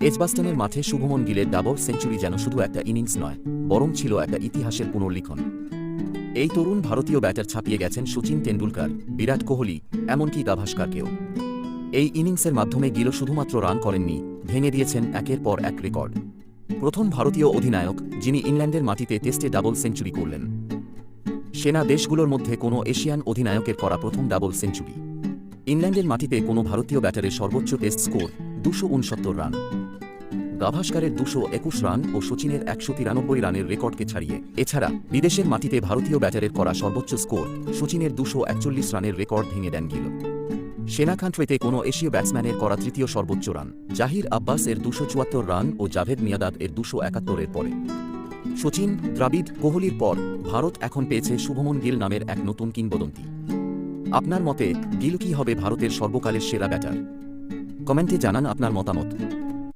এজবাস্টনের মাঠে Shubman গিলের double century যেন শুধু একটা ইনিংস নয়, বরং ছিল একটা ইতিহাসের পুনর্লিখন। এই তরুণ ভারতীয় ব্যাটার ছাপিয়ে গেছেন সচিন তেন্ডুলকার, বিরাট কোহলি, এমনকি গাভাস্কারকেও। এই ইনিংসের মাধ্যমে গিল শুধুমাত্র রান করেননি, ভেঙে দিয়েছেন একের পর এক রেকর্ড। প্রথম ভারতীয় অধিনায়ক, যিনি ইংল্যান্ডের মাটিতে টেস্টে ডাবল সেঞ্চুরি করলেন। সেনা দেশগুলোর মধ্যে কোনো এশিয়ান অধিনায়কের করা প্রথম ডাবল সেঞ্চুরি। ইংল্যান্ডের মাটিতে কোনো ভারতীয় ব্যাটারের সর্বোচ্চ টেস্ট স্কোর দুশো উনসত্তর রান। গাভাস্কারের দুশো একুশ রান ও সচিনের একশো তিরানব্বই রানের রেকর্ডকে ছাড়িয়ে, এছাড়া বিদেশের মাটিতে ভারতীয় ব্যাটারের করা সর্বোচ্চ স্কোর সচিনের দুশো একচল্লিশ রানের রেকর্ড ভেঙে দেন গিল। সেনা কান্ট্রিতে কোনো এশীয় ব্যাটসম্যানের করা তৃতীয় সর্বোচ্চ রান, জাহির আব্বাস এর দুশো চুয়াত্তর রান ও জাভেদ মিয়াদাদ এর দুশো একাত্তরের পরে। সচিন দ্রাবিড, কোহলির পর ভারত এখন পেয়েছে শুভমন গিল নামের এক নতুন কিংবদন্তি। আপনার মতে গিল কি হবে ভারতের সর্বকালের সেরা ব্যাটার? কমেন্টে জানান আপনার মতামত।